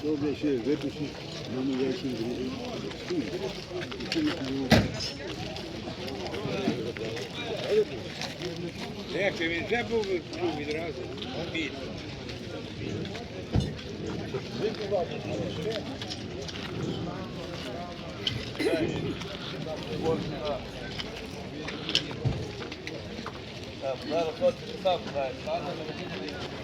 sobre esse evento, se não me engano, esse grupo. É, que me já vou convidar a mim. Bunlar o kadar kitap var. Bazen öyle gidiyor.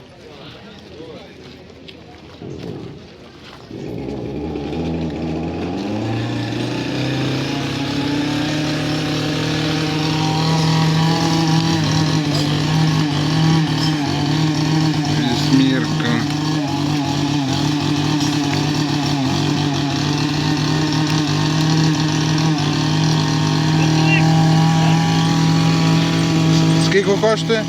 Скільки коштує?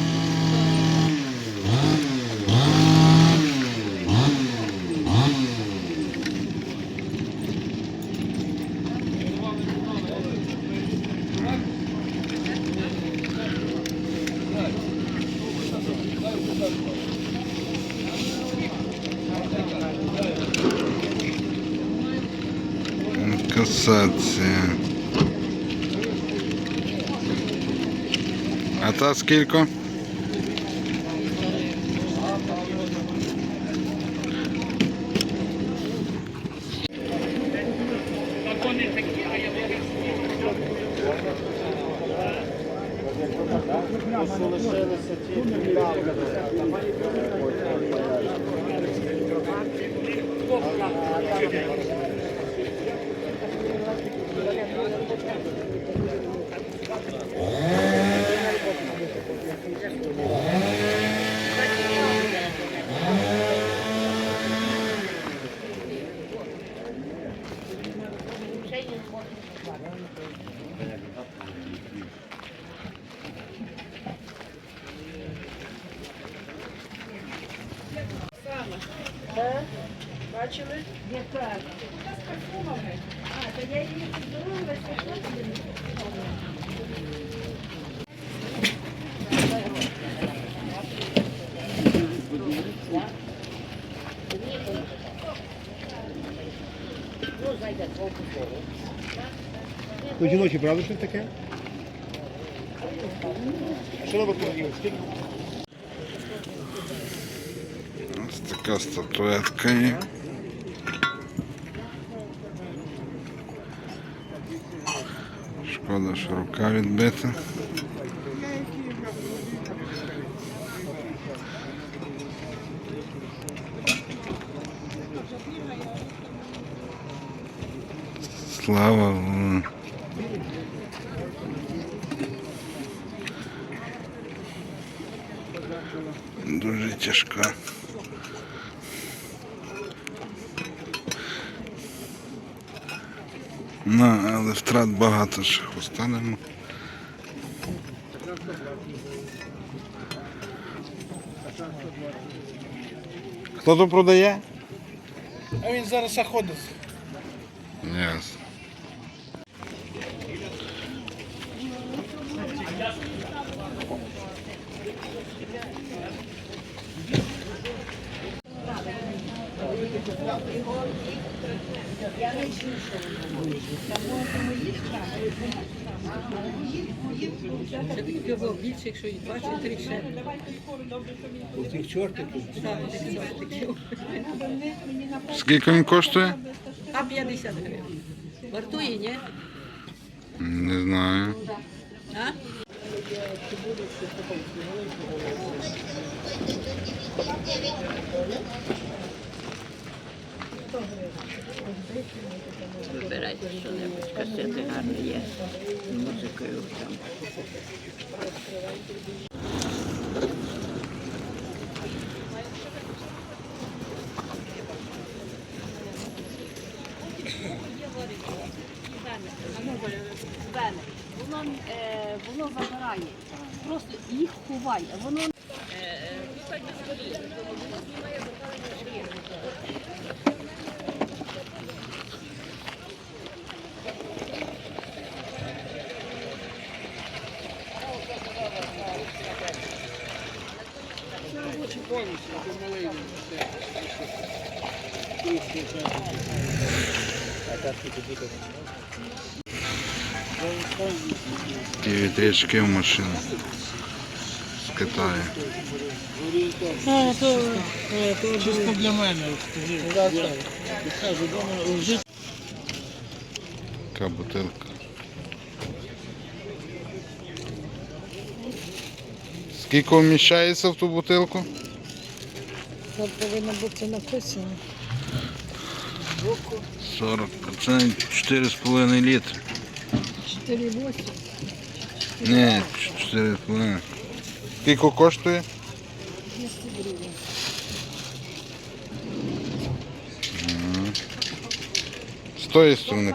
Касація. А та скільки? Бачили? Яка? А, то я її подивилася, що тобі? То жіночі, правда, що таке? А що робить Скільки? Ось така статуетка є. Шкода, що рука відбита. Слава. Богу. Дуже тяжка. Втрат багато ще останемо. Хто тут продає? А він зараз заходить. Ясно. Таки було більше, якщо і 23 ще. У тих чортиків. Так, тих чортиків. Скільки він коштує? А 50 гривень. Вартує, ні? Не знаю. А? Вибирайте що-небудь, касети гарні є. Музикою там. Е, воно забирає. Просто їх ховає. Воно Ті вітрячки в машину. З Китаю. Чисто для мене, скажи. Така бутилка. Скільки вміщається в ту бутилку? Це повинно бути написано. 40, це 4,5 літри. 4,8. Ні, 4,5. Скільки коштує? 200 гривень. З тої сторони.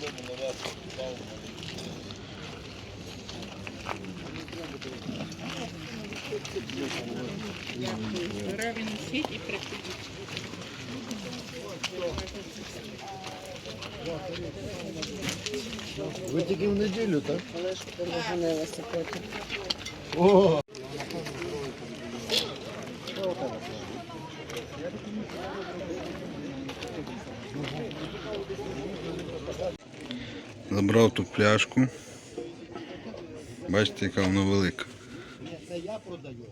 пише літр. Ви тільки в неділю, так? Перегонилася потім. О! Забрав ту пляшку. Бачите, яка вона велика. Це я продаю.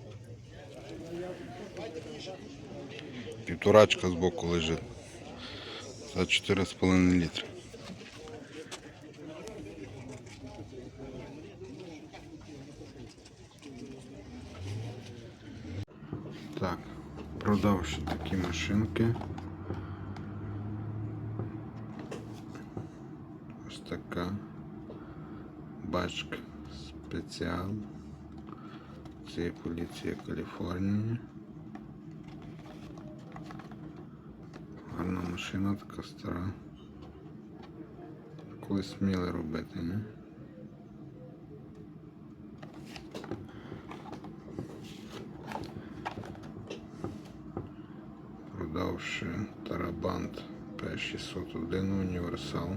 Півторачка збоку лежить. За 4,5 літри. Так, продав ще такі машинки. Ось така бачка спеціал. Це поліція Каліфорнії. Гарна машина, така стара. Колись сміли робити, не? Продавши Тарабант П601 універсал.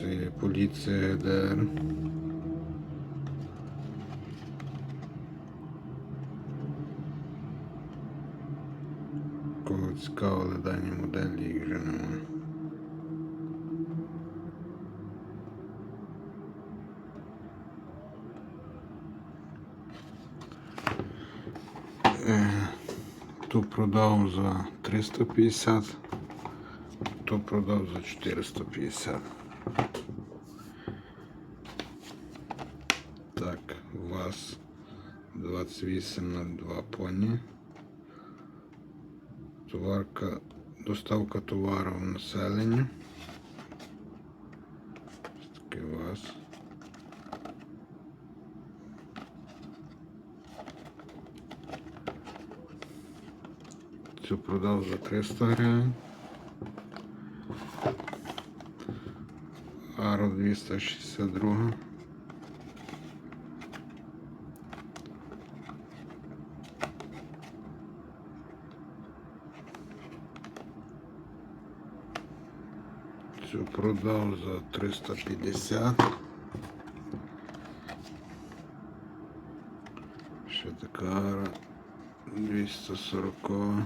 Це є поліція ДР. Кого цікавили дані моделі, їх вже немає. Е, Ту продав за 350, ту продав за 450. Так, ВАЗ 2802 поні. Товарка, доставка товару в населення. Ось ВАЗ. Цю продав за 300 гривень. Аро 262. Цю продав за 350. Ще така ара 240.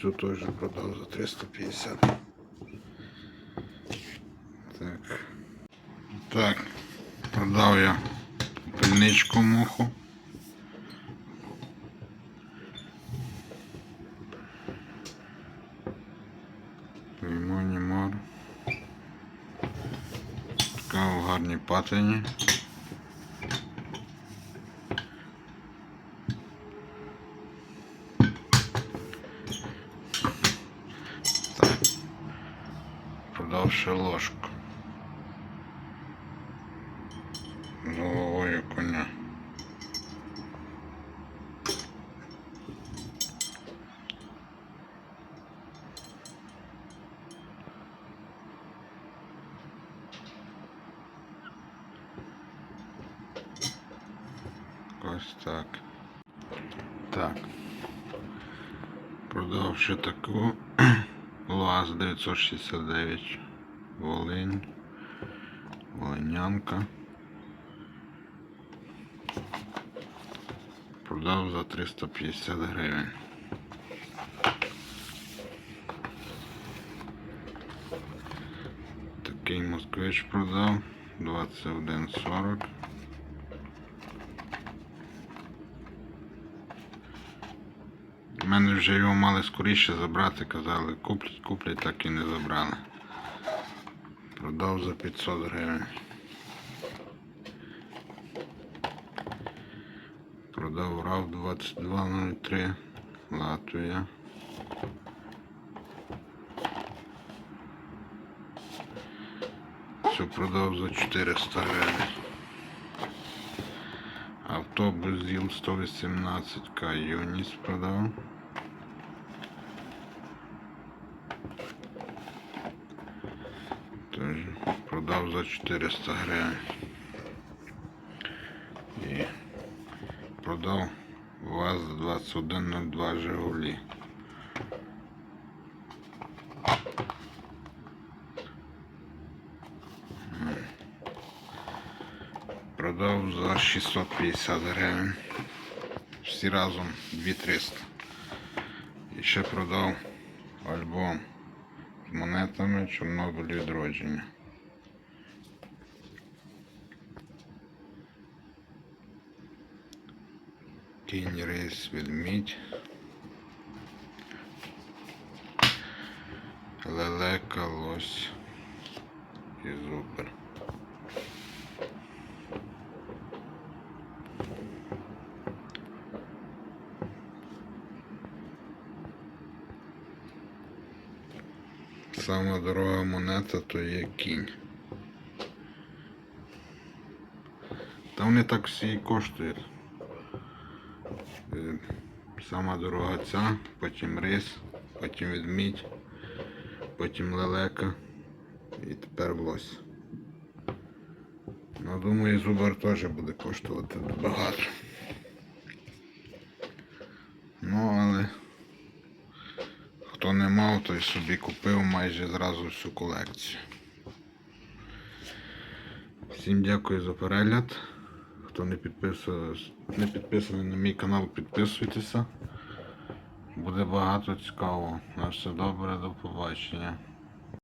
Цю теж продав за 350. Так. Так. Продав я пильничку муху. Гарній патині. Так. Продав ще ложку. Ось так. Так. Продав ще таку ЛАЗ 969 Волинь. Волинянка. Продав за 350 гривень. Такий москвич продав 2140. У мене вже його мали скоріше забрати, казали, куплять, куплять, так і не забрали. Продав за 500 гривень. Продав RAV 2203 Латвія. Все продав за 400 гривень. Автобус ЗІЛ 118К Юніс продав. Продав за 400 гривень. І продав ВАЗ 2102 Жигулі. Продав за 650 гривень. Всі разом 2300. І ще продав альбом з монетами Чорнобиль відродження. Кінь рейс ведмідь. Лелека, лось і зубр. Сама дорога монета то є кінь. Та вони так всі коштують. Сама дорога ця, потім рис, потім ведмідь, потім лелека і тепер лось. Ну, думаю, зубар теж буде коштувати багато. Ну, але хто не мав, той собі купив майже зразу всю колекцію. Всім дякую за перегляд. Хто не підписує- не підписаний на мій канал, підписуйтеся. Буде багато цікавого. На все добре, до побачення.